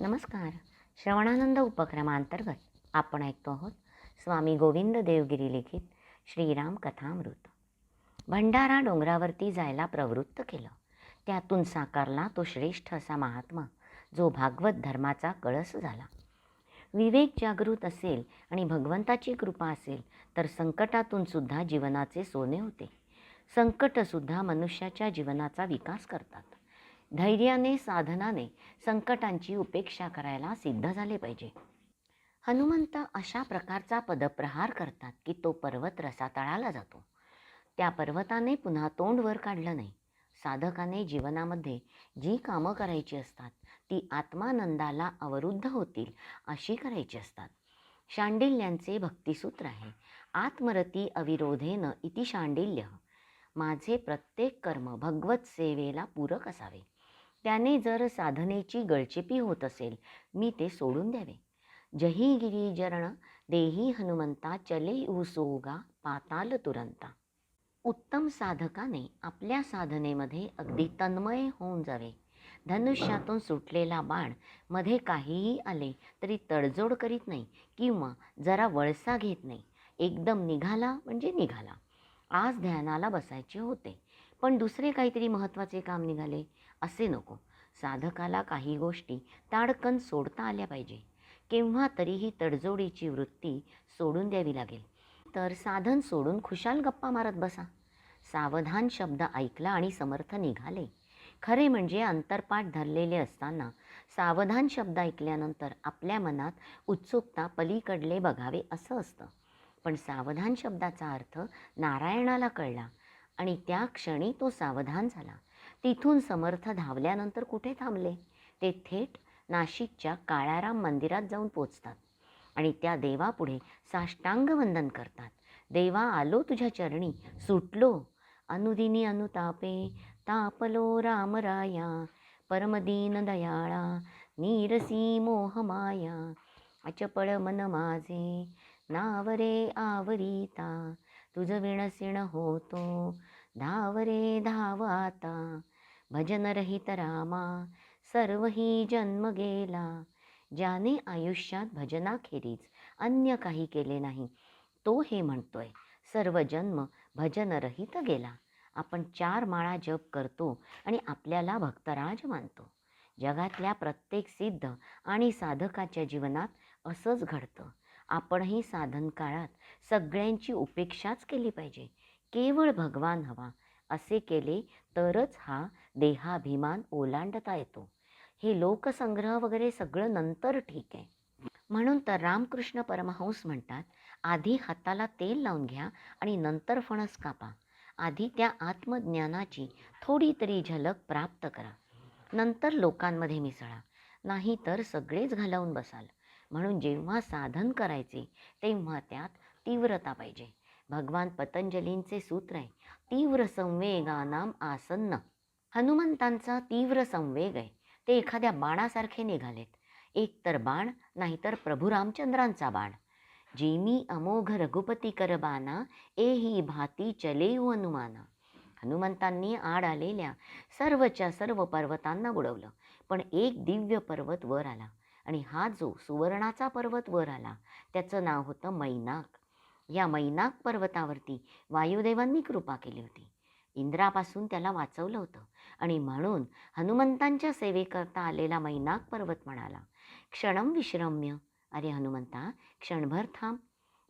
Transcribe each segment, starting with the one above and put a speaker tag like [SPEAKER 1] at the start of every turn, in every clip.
[SPEAKER 1] नमस्कार. श्रवणानंद उपक्रमांतर्गत आपण ऐकतो आहोत स्वामी गोविंद देवगिरी लिखित श्रीराम कथामृत. भंडारा डोंगरावरती जायला प्रवृत्त केलं. त्यातून साकारला तो श्रेष्ठ असा महात्मा जो भागवत धर्माचा कळस झाला. विवेक जागृत असेल आणि भगवंताची कृपा असेल तर संकटातून सुद्धा जीवनाचे सोने होते. संकटसुद्धा मनुष्याच्या जीवनाचा विकास करतात. धैर्याने साधनाने संकटांची उपेक्षा करायला सिद्ध झाले पाहिजे. हनुमंत अशा प्रकारचा पदप्रहार करतात की तो पर्वत रसातळाला जातो. त्या पर्वताने पुन्हा तोंड वर काढलं नाही. साधकाने जीवनामध्ये जी कामं करायची असतात ती आत्मानंदाला अवरुद्ध होतील अशी करायची असतात. शांडिल्यांचे भक्तिसूत्र आहे. आत्मरती अविरोधेन इति शांडिल्य. माझे प्रत्येक कर्म भगवत सेवेला पूरक असावे. त्याने जर साधनेची गळचेपी होत असेल मी ते सोडून द्यावे. जही गिरीजरण देही हनुमंता चले उसोगा पाताल तुरंता. उत्तम साधकाने आपल्या साधनेमध्ये अगदी तन्मय होऊन जावे. धनुष्यातून सुटलेला बाणमध्ये काहीही आले तरी तडजोड करीत नाही किंवा जरा वळसा घेत नाही. एकदम निघाला म्हणजे निघाला. आज ध्यानाला बसायचे होते. पण दुसरे काहीतरी महत्त्वाचे काम निघाले. असे नको. साधकाला काही गोष्टी ताडकन सोडता आल्या पाहिजे. केव्हा तरीही तडजोडीची वृत्ती सोडून द्यावी लागेल. तर साधन सोडून खुशाल गप्पा मारत बसा. सावधान शब्द ऐकला आणि समर्थ निघाले. खरे म्हणजे अंतरपाठ धरलेले असताना सावधान शब्द ऐकल्यानंतर आपल्या मनात उत्सुकता पलीकडले बघावे असं असतं. पण सावधान शब्दाचा अर्थ नारायणाला कळला. आणि त्या क्षणी तो सावधान झाला. तिथून समर्थ धावल्यानंतर कुठे थांबले? ते थेट नाशिकच्या काळाराम मंदिरात जाऊन पोचतात आणि त्या देवापुढे साष्टांग वंदन करतात. देवा आलो तुझ्या चरणी सुटलो. अनुदिनी अनुतापे तापलो रामराया परमदीन दयाळा नीरसी मोहमाया अचपळ मन माझे नावरे आवरीता तुझ विणसिण होतो. धाव रे धाव आता भजन रहित रामा सर्व ही जन्म गेला. ज्याने आयुष्यात भजनाखेरीज अन्य काही केले नाही. तो हे म्हणतोय सर्व जन्म भजनरहित गेला. आपण चार माळा जप करतो आणि आपल्याला भक्तराज मानतो. जगातल्या प्रत्येक सिद्ध आणि साधकाच्या जीवनात असंच घडतं. आपणही साधन काळात सगळ्यांची उपेक्षाच केली पाहिजे. केवळ भगवान हवा असे केले तरच हा देहाभिमान ओलांडता येतो. हे लोकसंग्रह वगैरे सगळं नंतर ठीक आहे. म्हणून तर रामकृष्ण परमहंस म्हणतात आधी हाताला तेल लावून घ्या आणि नंतर फणस कापा. आधी त्या आत्मज्ञानाची थोडी तरी झलक प्राप्त करा. नंतर लोकांमध्ये मिसळा. नाही तर सगळेच घालवून बसाल. म्हणून जेव्हा साधन करायचे तेव्हा त्यात तीव्रता पाहिजे. भगवान पतंजलींचे सूत्र आहे तीव्र संवेगानाम आसन्न. हनुमंतांचा तीव्र संवेग आहे ते एखाद्या बाणासारखे निघालेत. एक तर बाण नाहीतर प्रभू रामचंद्रांचा बाण. जेमी अमोघ रघुपती करबाना ए ही भाती चले हो हनुमाना हनुमंतांनी आड आलेल्या सर्वच्या सर्व पर्वतांना बुडवलं पण एक दिव्य पर्वत वर आला. आणि हा जो सुवर्णाचा पर्वत वर आला त्याचं नाव होतं मैनाक. या मैनाक पर्वतावरती वायुदेवांनी कृपा केली होती. इंद्रापासून त्याला वाचवलं होतं आणि म्हणून हनुमंतांच्या सेवेकरता आलेला मैनाक पर्वत म्हणाला क्षणम विश्रम्य. अरे हनुमंता क्षणभर थांब.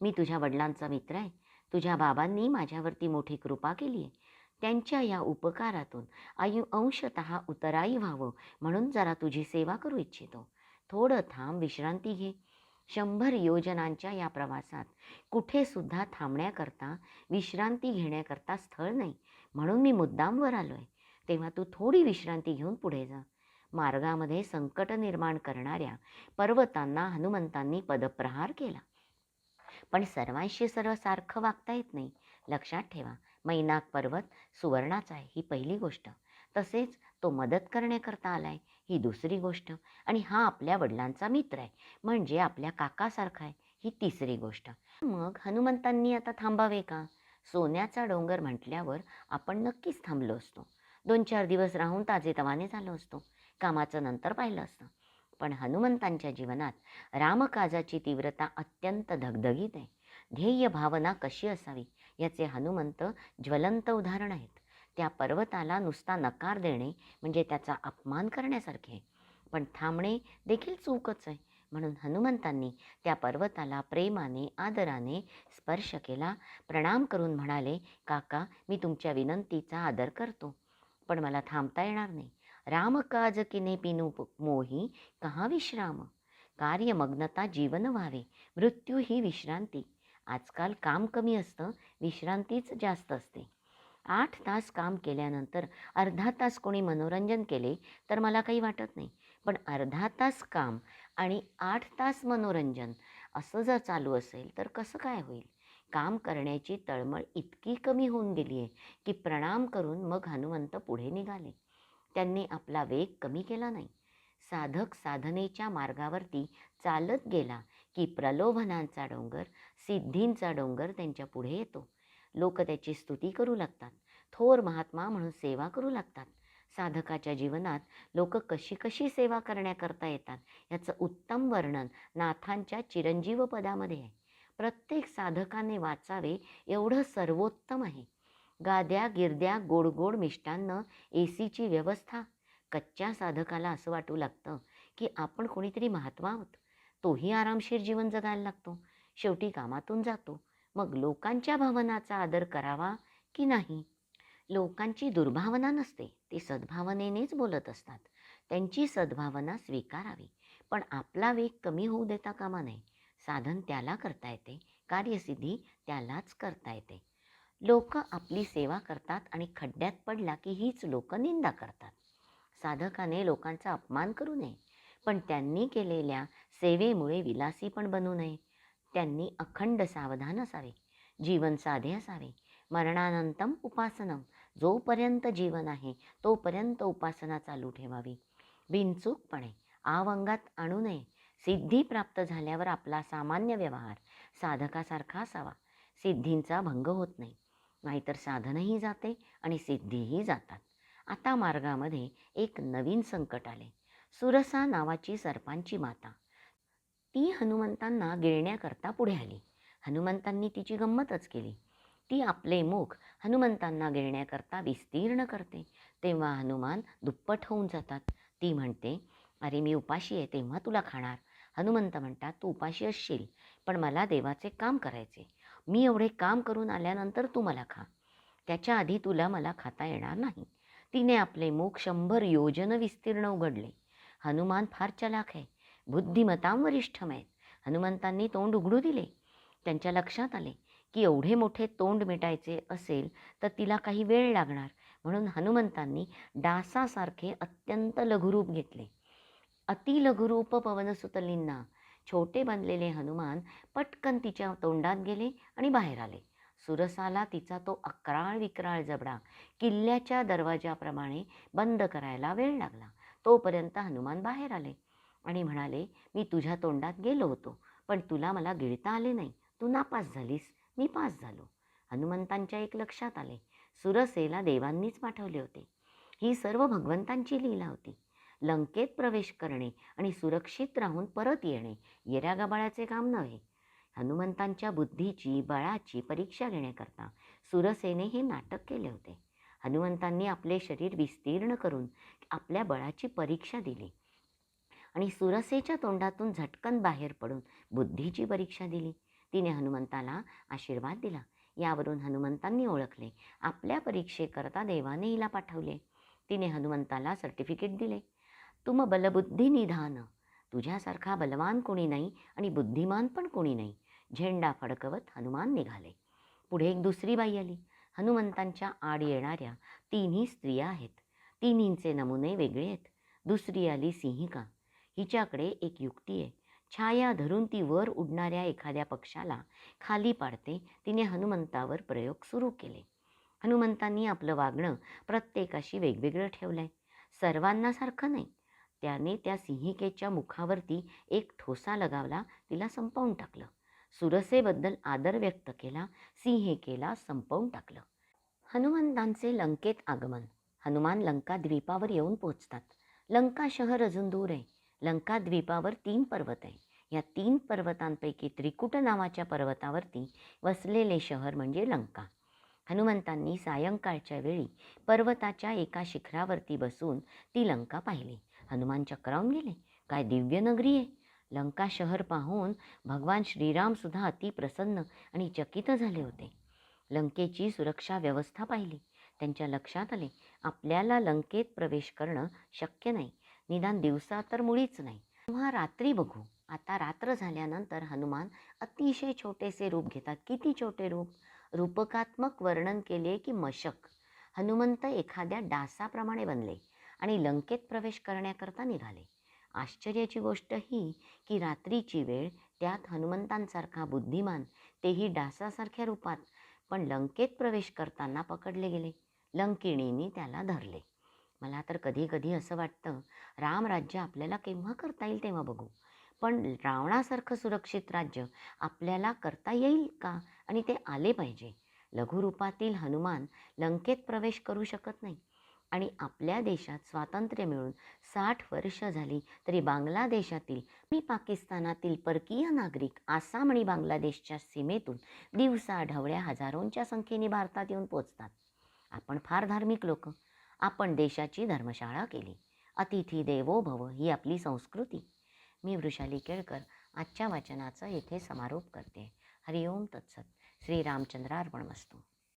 [SPEAKER 1] मी तुझ्या वडिलांचा मित्र आहे. तुझ्या बाबांनी माझ्यावरती मोठी कृपा केली आहे. त्यांच्या या उपकारातून आयु अंशत उतराई व्हावं म्हणून जरा तुझी सेवा करू इच्छितो. थोडं थांब विश्रांती घे. शंभर योजनांच्या या प्रवासात कुठेसुद्धा थांबण्याकरता विश्रांती घेण्याकरता स्थळ नाही. म्हणून मी मुद्दामवर आलो आहे तेव्हा तू थोडी विश्रांती घेऊन पुढे जा. मार्गामध्ये संकट निर्माण करणाऱ्या पर्वतांना हनुमंतांनी पदप्रहार केला. पण सर्वांशी सर्व सारखं वागता येत नाही. लक्षात ठेवा मैनाक पर्वत सुवर्णाचा आहे ही पहिली गोष्ट. तसेच तो मदत करण्याकरता आलाय. ही दुसरी गोष्ट. आणि हा आपल्या वडिलांचा मित्र आहे. म्हणजे आपल्या काकासारखा आहे. ही तिसरी गोष्ट. मग हनुमंतांनी आता थांबावे का? सोन्याचा डोंगर म्हटल्यावर आपण नक्कीच थांबलो असतो. दोन चार दिवस राहून ताजेतवाने झालो असतो. कामाचं नंतर पाहिलं असतं. पण हनुमंतांच्या जीवनात रामकाजाची तीव्रता अत्यंत धगधगीत आहे. ध्येय भावना कशी असावी? याचे हनुमंत ज्वलंत उदाहरण आहेत. त्या पर्वताला नुसता नकार देणे म्हणजे त्याचा अपमान करण्यासारखे आहे. पण थांबणे देखील चूकच आहे. म्हणून हनुमंतांनी त्या पर्वताला प्रेमाने आदराने स्पर्श केला. प्रणाम करून म्हणाले काका मी तुमच्या विनंतीचा आदर करतो पण मला थांबता येणार नाही. रामकाज किने पिनू मोही कहा विश्राम? कार्यमग्नता जीवन व्हावे मृत्यू ही विश्रांती. आजकाल काम कमी असतं विश्रांतीच जास्त असते. आठ तास काम केल्यानंतर अर्धा तास कोणी मनोरंजन केले तर मला काही वाटत नाही. पण अर्धा तास काम आणि आठ तास मनोरंजन असं जर चालू असेल तर कसं काय होईल? काम करण्याची तळमळ इतकी कमी होऊन गेली आहे की प्रणाम करून मग हनुमंत पुढे निघाले. त्यांनी आपला वेग कमी केला नाही. साधक साधनेच्या मार्गावरती चालत गेला की प्रलोभनांचा डोंगर सिद्धींचा डोंगर त्यांच्या पुढे येतो. लोक त्याची स्तुती करू लागतात. थोर महात्मा म्हणून सेवा करू लागतात. साधकाच्या जीवनात लोक कशी कशी सेवा करण्याकरता येतात याचं उत्तम वर्णन नाथांच्या चिरंजीव पदामध्ये आहे. प्रत्येक साधकाने वाचावे एवढं सर्वोत्तम आहे. गाद्या गिरद्या गोड गोड मिष्टान्न ए सीची व्यवस्था. कच्च्या साधकाला असं वाटू लागतं की आपण कोणीतरी महात्मा आहोत. तोही आरामशीर जीवन जगायला लागतो. शेवटी कामातून जातो. मग लोकांच्या भावनाचा आदर करावा की नाही? लोकांची दुर्भावना नसते ते सद्भावनेनेच बोलत असतात. त्यांची सद्भावना स्वीकारावी पण आपला वेग कमी होऊ देता कामा नये. साधन त्याला करता येते कार्यसिद्धी त्यालाच करता येते. लोक आपली सेवा करतात आणि खड्ड्यात पडला की हीच लोक निंदा करतात. साधकाने लोकांचा अपमान करू नये पण त्यांनी केलेल्या सेवेमुळे विलासी पण बनू नये त्यांनी अखंड सावधान असावे. जीवन साधे असावे. मरणानंतम उपासनम. जोपर्यंत जीवन आहे तोपर्यंत उपासना चालू ठेवावी. बिनचूकपणे आवंगात आणू नये. सिद्धी प्राप्त झाल्यावर आपला सामान्य व्यवहार साधकासारखा असावा. सिद्धींचा भंग होत नाही. नाहीतर साधनही जाते आणि सिद्धीही जातात. आता मार्गामध्ये एक नवीन संकट आले. सुरसा नावाची सर्पांची माता. ती हनुमंतांना गिळण्याकरता पुढे आली. हनुमंतांनी तिची गंमतच केली. ती आपले मुख हनुमंतांना गिळण्याकरता विस्तीर्ण करते. तेव्हा हनुमान दुप्पट होऊन जातात. ती म्हणते अरे मी उपाशी आहे तेव्हा तुला खाणार. हनुमंत म्हणतात तू उपाशी असशील पण मला देवाचे काम करायचे. मी एवढे काम करून आल्यानंतर तू मला खा. त्याच्या आधी तुला मला खाता येणार नाही. तिने आपले मुख शंभर योजन विस्तीर्ण उघडले. हनुमान फार चलाख आहे. बुद्धिमतां वरिष्ठम आहेत हनुमंतांनी तोंड उघडू दिले. त्यांच्या लक्षात आले की एवढे मोठे तोंड मिटायचे असेल तर तिला काही वेळ लागणार. म्हणून हनुमंतांनी डासासारखे अत्यंत लघुरूप घेतले. अतिलघुरूप पवनसुतलींना छोटे बनलेले हनुमान पटकन तिच्या तोंडात गेले आणि बाहेर आले. सुरसाला तिचा तो अक्राळ विक्राळ जबडा किल्ल्याच्या दरवाजाप्रमाणे बंद करायला वेळ लागला. तोपर्यंत हनुमान बाहेर आले. आणि म्हणाले मी तुझ्या तोंडात गेलो होतो पण तुला मला गिळता आले नाही. तू नापास झालीस. मी पास झालो. हनुमंतांच्या एक लक्षात आले. सुरसेला देवांनीच पाठवले होते. ही सर्व भगवंतांची लीला होती. लंकेत प्रवेश करणे आणि सुरक्षित राहून परत येणे येऱ्या गबाळाचे काम नव्हे. हनुमंतांच्या बुद्धीची बळाची परीक्षा घेण्याकरता सुरसेने हे नाटक केले होते. हनुमंतांनी आपले शरीर विस्तीर्ण करून आपल्या बळाची परीक्षा दिली. आणि सुरसेच्या तोंडातून झटकन बाहेर पडून बुद्धीची परीक्षा दिली. तिने हनुमंताला आशीर्वाद दिला. यावरून हनुमंतांनी ओळखले. आपल्या परीक्षेकरता देवाने हिला पाठवले. तिने हनुमंताला सर्टिफिकेट दिले. तुम बलबुद्धी निधान. तुझ्यासारखा बलवान कोणी नाही आणि बुद्धिमान पण कोणी नाही. झेंडा फडकवत हनुमान निघाले. पुढे एक दुसरी बाई आली. हनुमंतांच्या आड येणाऱ्या तिन्ही स्त्रिया आहेत. तिन्हींचे नमुने वेगळे आहेत. दुसरी आली सिंहिका. हिच्याकडे एक युक्ती आहे. छाया धरून ती वर उडणाऱ्या एखाद्या पक्षाला खाली पाडते. तिने हनुमंतावर प्रयोग सुरू केले. हनुमंतांनी आपलं वागणं प्रत्येकाशी वेगवेगळं ठेवलं आहे सर्वांना सारखं नाही. त्याने त्या सिंहिकेच्या मुखावरती एक ठोसा लगावला. तिला संपवून टाकलं. सुरसेबद्दल आदर व्यक्त केला. सिंहिकेला संपवून टाकलं. हनुमंतांचे लंकेत आगमन. हनुमान लंका द्वीपावर येऊन पोचतात लंका शहर अजून दूर आहे. लंका द्वीपावर तीन पर्वत आहे या तीन पर्वतांपैकी त्रिकुट नावाच्या पर्वतावरती वसलेले शहर म्हणजे लंका. हनुमंतांनी सायंकाळच्या वेळी पर्वताच्या एका शिखरावरती बसून ती लंका पाहिली. हनुमान चक्रावून गेले. काय दिव्य नगरी आहे. लंका शहर पाहून भगवान श्रीरामसुद्धा अतिप्रसन्न आणि चकित झाले होते. लंकेची सुरक्षा व्यवस्था पाहिली. त्यांच्या लक्षात आले. आपल्याला लंकेत प्रवेश करणं शक्य नाही. निदान दिवसा तर मुळीच नाही. तेव्हा रात्री बघू. आता रात्र झाल्यानंतर हनुमान अतिशय छोटेसे रूप घेतात. किती छोटे रूप? रूपकात्मक वर्णन केले की मशक. हनुमंत एखाद्या डासाप्रमाणे बनले आणि लंकेत प्रवेश करण्याकरता निघाले. आश्चर्याची गोष्ट ही की रात्रीची वेळ त्यात हनुमंतांसारखा बुद्धिमान तेही डासासारख्या रूपात पण लंकेत प्रवेश करताना पकडले गेले. लंकिणींनी त्याला धरले. मला तर कधी कधी असं वाटतं रामराज्य आपल्याला केव्हा करता येईल तेव्हा बघू. पण रावणासारखं सुरक्षित राज्य आपल्याला करता येईल का? आणि ते आले पाहिजे. लघुरूपातील हनुमान लंकेत प्रवेश करू शकत नाही. आणि आपल्या देशात स्वातंत्र्य मिळून साठ वर्ष झाली तरी बांगलादेशातील मी पाकिस्तानातील परकीय नागरिक आसाम आणि बांगलादेशच्या सीमेतून दिवसा ढवळ्या हजारोंच्या संख्येने भारतात येऊन पोचतात आपण फार धार्मिक लोक. आपण देशाची धर्मशाळा केली. अतिथी देवो भव ही आपली संस्कृती. मी वृषाली केळकर आजच्या वाचनाचा येथे समारोप करते. हरिओम तत्सत. श्रीरामचंद्रार्पण वस्तू